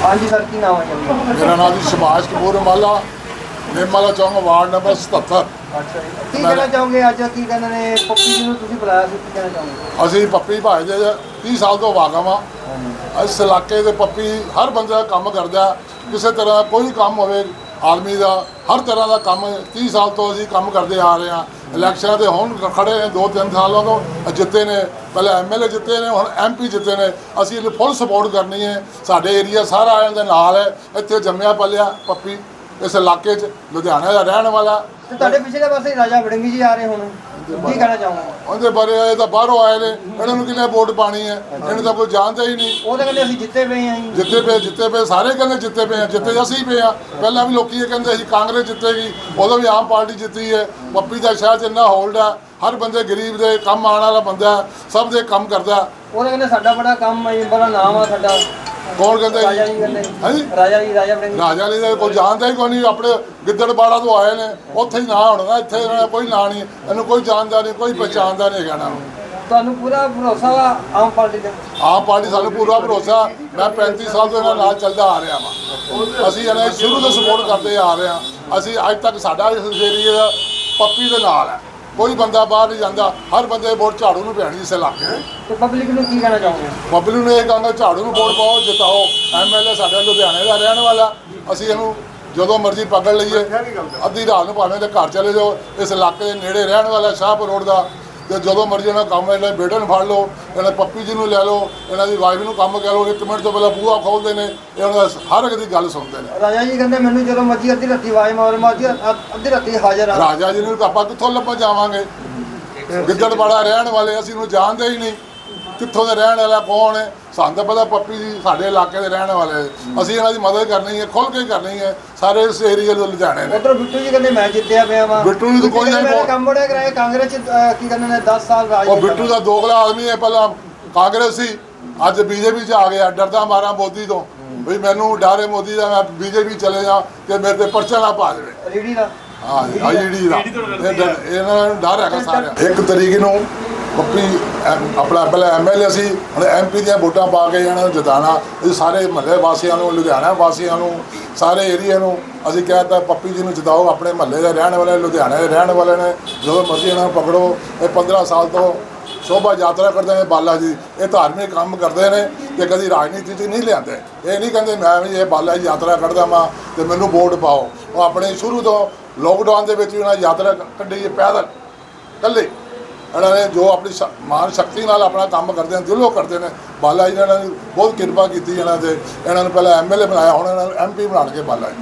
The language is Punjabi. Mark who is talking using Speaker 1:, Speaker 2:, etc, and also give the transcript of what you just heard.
Speaker 1: ਹਾਂਜੀ ਸਰ ਕੀ ਨਾਮ ਹੈ ਜੀ?
Speaker 2: ਮੇਰਾ ਨਾਮ ਜੀ ਸੁਭਾਸ਼ ਕਪੂਰ ਅੰਬਾਲਾ ਨਿਰਮਲਾ ਚੌਂਕ ਵਾਰਡ ਨੰਬਰ 77
Speaker 1: ਅੱਛਾ ਜੀ। ਕੀ ਕਹਿਣਾ ਚਾਹੋਗੇ ਅੱਜ? ਕੀ ਕਹਿੰਦੇ ਨੇ? ਪੱਪੀ ਜੀ ਨੂੰ ਤੁਸੀਂ ਬੁਲਾਇਆ ਸੀ ਕੀ ਕਹਿਣਾ ਚਾਹੋਗੇ?
Speaker 2: ਅਸੀਂ ਪੱਪੀ ਭਾਈ ਦੇ 30 ਸਾਲ ਤੋਂ ਵਾਕਮ ਆ ਇਸ ਇਲਾਕੇ ਦੇ ਪੱਪੀ ਹਰ ਬੰਦੇ ਦਾ ਕੰਮ ਕਰਦਾ। ਕਿਸੇ ਤਰ੍ਹਾਂ ਕੋਈ ਕੰਮ ਹੋਵੇ ਆਦਮੀ ਦਾ ਹਰ ਤਰ੍ਹਾਂ ਦਾ ਕੰਮ 30 ਸਾਲ ਤੋਂ ਅਸੀਂ ਕੰਮ ਕਰਦੇ ਆ ਰਹੇ ਹਾਂ। ਇਲੈਕਸ਼ਨਾਂ ਤੇ ਹੁਣ ਖੜੇ ਨੇ 2-3 ਸਾਲਾਂ ਤੋਂ ਜਿੱਤੇ ਨੇ, ਪਹਿਲੇ ਐਮਐਲਏ ਜਿੱਤੇ ਨੇ, ਹੁਣ ਐਮਪੀ ਜਿੱਤੇ ਨੇ। ਅਸੀਂ ਇਹਨੂੰ ਫੁੱਲ ਸਪੋਰਟ ਕਰਨੀ ਹੈ। ਸਾਡੇ ਏਰੀਆ ਸਾਰਾ ਇਹਨਾਂ ਦੇ ਨਾਲ ਹੈ। ਇੱਥੇ ਜੰਮਿਆ ਪਲਿਆ ਪੱਪੀ, ਇਸ ਇਲਾਕੇ 'ਚ, ਲੁਧਿਆਣਾ ਦਾ ਰਹਿਣ ਵਾਲਾ।
Speaker 1: ਤੁਹਾਡੇ ਪਿਛਲੇ ਪਾਸੇ ਰਾਜਾ ਵੜਿੰਗੀ ਜੀ ਆ ਰਹੇ ਹੁਣ। ਕੀ ਕਹਿਣਾ ਚਾਹੋਗੇ?
Speaker 2: ਉਹਦੇ ਬਾਰੇ ਇਹ ਤਾਂ ਬਾਹਰੋਂ ਆਏ ਨੇ ਇਹਨਾਂ ਨੂੰ ਕਿੰਨੇ ਵੋਟ ਪਾਣੀ ਹੈ? ਇਹਨਾਂ ਤਾਂ ਕੋਈ ਜਾਣਦਾ ਹੀ ਨਹੀਂ।
Speaker 1: ਉਹ ਤਾਂ ਕਹਿੰਦੇ ਅਸੀਂ ਜਿੱਤੇ ਪਏ ਹਾਂ ਜੀ।
Speaker 2: ਜਿੱਤੇ ਪਏ ਜਿੱਤੇ ਪਏ ਸਾਰੇ ਕਹਿੰਦੇ ਜਿੱਤੇ ਪਏ ਆ ਜਿੱਤੇ ਅਸੀਂ ਪਏ ਆ ਪਹਿਲਾਂ ਵੀ ਲੋਕੀ ਇਹ ਕਹਿੰਦੇ ਸੀ ਕਾਂਗਰਸ ਜਿੱਤੇਗੀ ਉਦੋਂ ਵੀ ਆਮ ਪਾਰਟੀ ਜਿੱਤੀ ਹੈ। ਪੱਪੀ ਦਾ ਸ਼ਹਿਰ 'ਚ ਇੰਨਾ ਹੋਲਡ ਹਰ ਬੰਦੇ ਗਰੀਬ ਦੇ ਕੰਮ ਆਉਣ ਵਾਲਾ ਬੰਦਾ ਸਭ ਦੇ ਕੰਮ ਕਰਦਾ।
Speaker 1: ਉਹ ਤਾਂ ਕਹਿੰਦੇ ਸਾਡਾ ਬੜਾ ਕੰਮ ਹੈ ਬੜਾ ਨਾਮ ਆ ਸਾਡਾ।
Speaker 2: ਕੌਣ ਕਹਿੰਦੇ
Speaker 1: ਰਾਜਾ ਜੀ ਕਹਿੰਦੇ
Speaker 2: ਹਾਂਜੀ?
Speaker 1: ਰਾਜਾ ਜੀ ਰਾਜਾ ਵੜਿੰਗੀ
Speaker 2: ਰਾਜਾ ਲਈ ਤਾਂ ਕੋਈ ਜਾਣਦਾ ਹੀ ਕੋਈ ਨਹੀਂ ਆਪਣੇ ਗਿੱਦੜਬਾੜਾ ਤੋਂ ਆਏ ਨੇ ਉੱਥੇ ਹੀ ਨਾਂ ਹੋਣਾ ਇੱਥੇ ਇਹਨਾਂ ਦਾ ਕੋਈ ਨਾਂ ਨਹੀਂ ਇਹਨੂੰ ਕੋਈ ਜਾਣਦਾ ਨਹੀਂ ਕੋਈ ਪਛਾਣਦਾ ਨਹੀਂ ਹੈਗਾ ਨਾ।
Speaker 1: ਤੁਹਾਨੂੰ ਪੂਰਾ ਭਰੋਸਾ ਵਾ ਆਮ ਪਾਰਟੀ ਤੇ?
Speaker 2: ਆਮ ਪਾਰਟੀ ਸਾਨੂੰ ਪੂਰਾ ਭਰੋਸਾ ਮੈਂ 35 ਸਾਲ ਤੋਂ ਇਹਨਾਂ ਨਾਲ ਚੱਲਦਾ ਆ ਰਿਹਾ ਵਾਂ। ਅਸੀਂ ਇਹਨਾਂ ਦੀ ਸ਼ੁਰੂ ਤੋਂ ਸਪੋਰਟ ਕਰਦੇ ਆ ਰਹੇ ਹਾਂ। ਅਸੀਂ ਅੱਜ ਤੱਕ ਸਾਡਾ ਇਸ ਏਰੀਏ ਦਾ ਪੱਪੀ ਦੇ ਨਾਲ ਹੈ। ਕੋਈ ਬੰਦਾ ਬਾਹਰ ਨਹੀਂ ਜਾਂਦਾ ਹਰ ਬੰਦੇ ਵੋਟ ਝਾੜੂ ਨੂੰ ਪੈਣੀ ਇਸ ਇਲਾਕੇ
Speaker 1: ਤੇ ਪਬਲਿਕ ਨੂੰ ਕੀ ਕਹਿਣਾ ਚਾਹੋਗੇ?
Speaker 2: ਪਬਲਿਕ ਨੂੰ ਇਹ ਕਹਾਂਗਾ ਝਾੜੂ ਨੂੰ ਵੋਟ ਪਾਓ ਜਿਤਾਓ ਐਮਐਲਏ ਸਾਡਾ ਲੁਧਿਆਣੇ ਦਾ ਰਹਿਣ ਵਾਲਾ। ਅਸੀਂ ਇਹਨੂੰ ਜਦੋਂ ਮਰਜ਼ੀ ਪਕੜ ਲਈਏ ਅੱਧੀ ਰਾਤ ਨੂੰ ਭਾਵੇਂ ਤੇ ਘਰ ਚਲੇ ਜਾਓ ਇਸ ਇਲਾਕੇ ਦੇ ਨੇੜੇ ਰਹਿਣ ਵਾਲਾ ਸ਼ਾਹਪੁਰ ਰੋਡ ਦਾ। ਤੇ ਜਦੋਂ ਮਰਜ਼ੀ ਇਹਨਾਂ ਕੰਮ ਇਹਨਾਂ ਦੇ ਬੇਟੇ ਨੂੰ ਫੜ ਲਓ ਇਹਨਾਂ ਦੇ ਪੱਪੀ ਜੀ ਨੂੰ ਲੈ ਲਓ ਇਹਨਾਂ ਦੀ ਵਾਈਫ ਨੂੰ ਕੰਮ ਕਹਿ ਲਓ ਇੱਕ ਮਿੰਟ ਤੋਂ ਪਹਿਲਾਂ ਬੂਹਾ ਖੋਲਦੇ ਨੇ ਇਹ ਉਹਨਾਂ ਦਾ ਹਰ ਇੱਕ ਦੀ ਗੱਲ ਸੁਣਦੇ ਨੇ।
Speaker 1: ਰਾਜਾ ਜੀ ਕਹਿੰਦੇ ਮੈਨੂੰ ਜਦੋਂ ਮਰਜ਼ੀ ਅੱਧੀ ਰਾਤੀ ਆਵਾਜ਼ ਮਾਰ ਮੈਂ ਅੱਧੀ ਰਾਤੀ ਹਾਜ਼ਰ ਆ
Speaker 2: ਰਾਜਾ ਜੀ ਨੂੰ ਤਾਂ ਆਪਾਂ ਕਿੱਥੋਂ ਲੱਭਣ ਜਾਵਾਂਗੇ? ਗਿੱਦੜਬਾੜਾ ਰਹਿਣ ਵਾਲੇ ਅਸੀਂ ਨੂੰ ਜਾਣਦੇ ਹੀ ਨਹੀਂ। ਕਿੱਥੋਂ ਦੇ ਰਹਿਣ ਵਾਲਾ ਕੌਣ ਹੈ? ਸਾਨੂੰ ਤਾਂ ਪਤਾ ਪੱਪੀ ਜੀ ਸਾਡੇ ਇਲਾਕੇ ਦੇ ਰਹਿਣ ਵਾਲੇ। ਅਸੀਂ ਇਹਨਾਂ ਦੀ ਮਦਦ ਕਰਨੀ ਹੈ ਖੁੱਲ ਕੇ ਕਰਨੀ ਹੈ। ਸਾਰੇ ਇਸ ਏਰੀਏ ਦੇ ਲੁਧਿਆਣੇ ਨੇ
Speaker 1: ਉਧਰ ਬਿੱਟੂ ਜੀ ਕਹਿੰਦੇ ਮੈਂ ਜਿੱਤਿਆ ਪਿਆ ਵਾਂ।
Speaker 2: ਬਿੱਟੂ ਨੂੰ ਤਾਂ ਕੋਈ ਨਹੀਂ
Speaker 1: ਕੰਮ ਬੜੇ ਕਰਾਏ ਕਾਂਗਰਸ ਚ ਅਹ, ਕੀ ਕਹਿੰਦੇ ਨੇ 10 ਸਾਲ ਰਾਜ
Speaker 2: ਉਹ। ਬਿੱਟੂ ਦਾ ਦੋਗਲਾ ਆਦਮੀ ਹੈ ਪਹਿਲਾਂ ਕਾਂਗਰਸ ਸੀ। ਅੱਜ ਬੀਜੇਪੀ 'ਚ ਆ ਗਿਆ ਡਰਦਾ ਮਾਰਾ ਮੋਦੀ ਤੋਂ। ਵੀ ਮੈਨੂੰ ਡਰ ਹੈ ਮੋਦੀ ਦਾ ਮੈਂ ਬੀਜੇਪੀ ਚਲੇ ਜਾ ਤੇ ਮੇਰੇ ਤੇ ਪਰਚਾ ਨਾ ਪਾ ਦੇਵੇ।
Speaker 1: ਰੀੜੀ ਦਾ।
Speaker 2: ਹਾਂ ਆਈਡੀ ਦਾ। ਇਹ ਡਰ- ਇਹਨਾਂ ਨੂੰ ਡਰ ਹੈਗਾ ਸਾਰਿਆਂ ਇੱਕ ਤਰੀਕ ਨੂੰ ਪੱਪੀ ਐਮ- ਆਪਣਾ ਪਹਿਲਾਂ ਐਮਐਲਏ ਸੀ, ਹੁਣ ਐਮਪੀ ਦੀਆਂ ਵੋਟਾਂ ਪਾ ਕੇ ਇਹਨਾਂ ਨੂੰ ਜਿਤਾਣਾ ਇਹ ਸਾਰੇ ਮਹੱਲੇ ਵਾਸੀਆਂ ਨੂੰ, ਲੁਧਿਆਣਾ ਵਾਸੀਆਂ ਨੂੰ, ਸਾਰੇ ਏਰੀਆ ਨੂੰ ਅਸੀਂ ਕਹਿਤਾ ਪੱਪੀ ਜੀ ਨੂੰ ਜਿਤਾਓ, ਆਪਣੇ ਮਹੱਲੇ ਦੇ ਰਹਿਣ ਵਾਲੇ, ਲੁਧਿਆਣੇ ਦੇ ਰਹਿਣ ਵਾਲੇ ਨੇ। ਜਦੋਂ ਮਰਜ਼ੀ ਇਹਨਾਂ ਨੂੰ ਪਕੜੋ। ਇਹ 15 ਸਾਲ ਤੋਂ ਸ਼ੋਭਾ ਯਾਤਰਾ ਕਰਦੇ ਨੇ ਬਾਲਾ ਜੀ। ਇਹ ਧਾਰਮਿਕ ਕੰਮ ਕਰਦੇ ਨੇ ਤੇ ਕਦੀ ਰਾਜਨੀਤੀ 'ਚ ਨਹੀਂ ਲਿਆਂਦੇ ਇਹ ਨਹੀਂ ਕਹਿੰਦੇ, ਮੈਂ ਵੀ ਇਹ ਬਾਲਾ ਜੀ ਯਾਤਰਾ ਕੱਢਦਾ ਵਾਂ ਤੇ ਮੈਨੂੰ ਵੋਟ ਪਾਓ। ਉਹ ਆਪਣੇ ਸ਼ੁਰੂ ਤੋਂ ਲੋਕਡਾਊਨ ਦੇ ਵਿੱਚ ਵੀ ਉਹਨਾਂ ਯਾਤਰਾ ਕੱਢੀ ਹੈ, ਪੈਦਲ, ਇਕੱਲੇ। ਇਹਨਾਂ ਨੇ ਜੋ ਆਪਣੀ ਸ਼- ਮਾਨ ਸ਼ਕਤੀ ਨਾਲ ਆਪਣਾ ਕੰਮ ਕਰਦੇ ਨੇ ਦਿਲੋਂ ਕਰਦੇ ਨੇ, ਬਾਲਾ ਜੀ ਨੇ ਇਹਨਾਂ ਦੀ ਬਹੁਤ ਕਿਰਪਾ ਕੀਤੀ ਇਹਨਾਂ ਤੇ ਇਹਨਾਂ ਨੂੰ ਪਹਿਲਾਂ ਐਮਐਲਏ ਬਣਾਇਆ, ਹੁਣ ਇਹਨਾਂ ਨੂੰ ਐਮਪੀ ਬਣਾ ਕੇ ਬਾਲਾ ਜੀ।